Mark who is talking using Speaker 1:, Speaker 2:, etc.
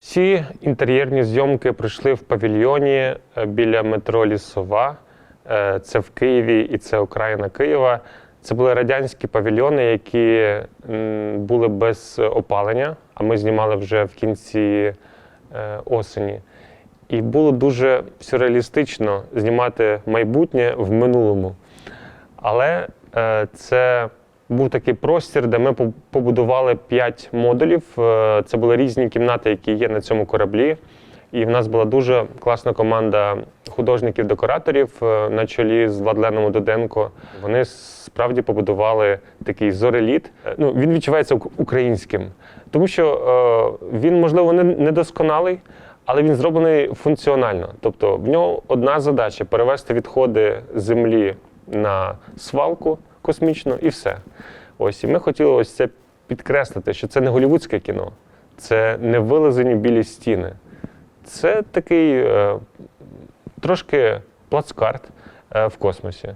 Speaker 1: Всі інтер'єрні зйомки пройшли в павільйоні е, біля метро Лісова. Е, Це в Києві і це окраїна Києва. Це були радянські павільйони, які були без опалення, а ми знімали вже в кінці е, осені. І було дуже сюрреалістично знімати майбутнє в минулому. Але це був такий простір, де ми по- побудували п'ять модулів. Е, Це були різні кімнати, які є на цьому кораблі. І в нас була дуже класна команда художників-декораторів е, на чолі з Владленом Дуденко. Вони справді побудували такий зореліт. Е, Ну, він відчувається українським, тому що він, можливо, не недосконалий, але він зроблений функціонально. Тобто в нього одна задача перевести відходи землі на свалку космічну і все. Ось і ми хотіли ось це підкреслити, що це не голівудське кіно, це не вилазені білі стіни. Це такий е, трошки плацкарт е, в космосі.